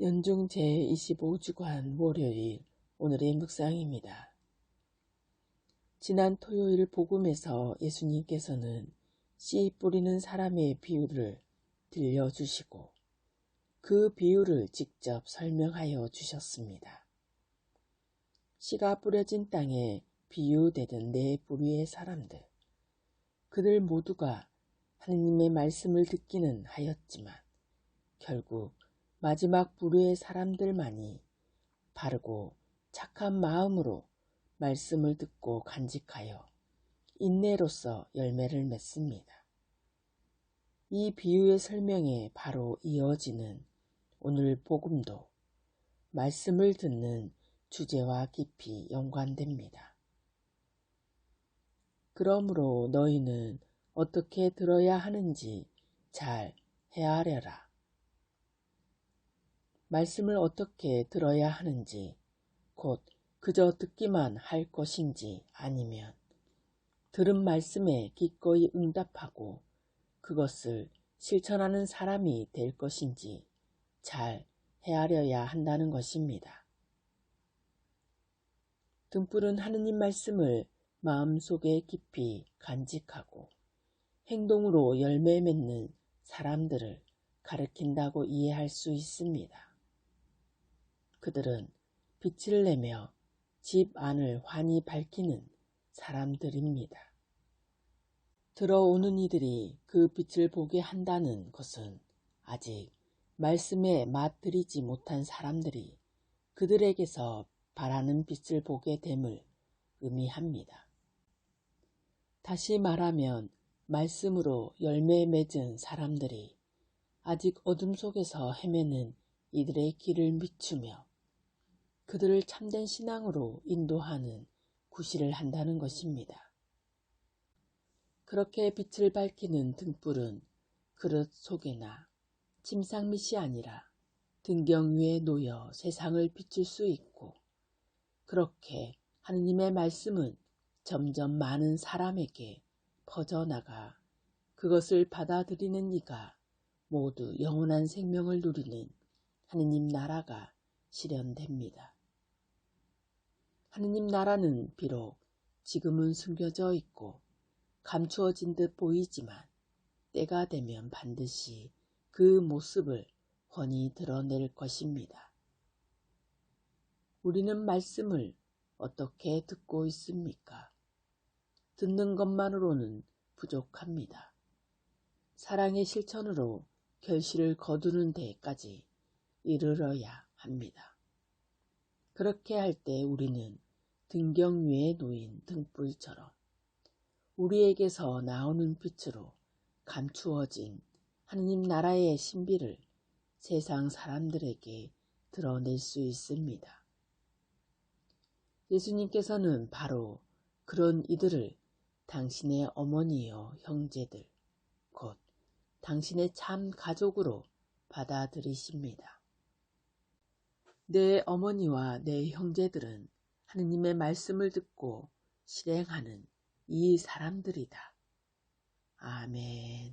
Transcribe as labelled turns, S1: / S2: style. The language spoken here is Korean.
S1: 연중 제25주간 월요일 오늘의 묵상입니다. 지난 토요일 복음에서 예수님께서는 씨 뿌리는 사람의 비유를 들려주시고 그 비유를 직접 설명하여 주셨습니다. 씨가 뿌려진 땅에 비유되던 네 부류의 사람들, 그들 모두가 하느님의 말씀을 듣기는 하였지만 결국 마지막 부류의 사람들만이 바르고 착한 마음으로 말씀을 듣고 간직하여 인내로서 열매를 맺습니다. 이 비유의 설명에 바로 이어지는 오늘 복음도 말씀을 듣는 주제와 깊이 연관됩니다. 그러므로 너희는 어떻게 들어야 하는지 잘 헤아려라. 말씀을 어떻게 들어야 하는지, 곧 그저 듣기만 할 것인지 아니면 들은 말씀에 기꺼이 응답하고 그것을 실천하는 사람이 될 것인지 잘 헤아려야 한다는 것입니다. 등불은 하느님 말씀을 마음속에 깊이 간직하고 행동으로 열매 맺는 사람들을 가르킨다고 이해할 수 있습니다. 그들은 빛을 내며 집 안을 환히 밝히는 사람들입니다. 들어오는 이들이 그 빛을 보게 한다는 것은 아직 말씀에 맛들이지 못한 사람들이 그들에게서 바라는 빛을 보게 됨을 의미합니다. 다시 말하면 말씀으로 열매 맺은 사람들이 아직 어둠 속에서 헤매는 이들의 길을 비추며 그들을 참된 신앙으로 인도하는 구실을 한다는 것입니다. 그렇게 빛을 밝히는 등불은 그릇 속에나 침상 밑이 아니라 등경 위에 놓여 세상을 비출 수 있고 그렇게 하느님의 말씀은 점점 많은 사람에게 퍼져나가 그것을 받아들이는 이가 모두 영원한 생명을 누리는 하느님 나라가 실현됩니다. 하느님 나라는 비록 지금은 숨겨져 있고 감추어진 듯 보이지만 때가 되면 반드시 그 모습을 훤히 드러낼 것입니다. 우리는 말씀을 어떻게 듣고 있습니까? 듣는 것만으로는 부족합니다. 사랑의 실천으로 결실을 거두는 데까지 이르러야 합니다. 그렇게 할 때 우리는 등경 위에 놓인 등불처럼 우리에게서 나오는 빛으로 감추어진 하느님 나라의 신비를 세상 사람들에게 드러낼 수 있습니다. 예수님께서는 바로 그런 이들을 당신의 어머니여 형제들, 곧 당신의 참 가족으로 받아들이십니다. 내 어머니와 내 형제들은 하느님의 말씀을 듣고 실행하는 이 사람들이다. 아멘.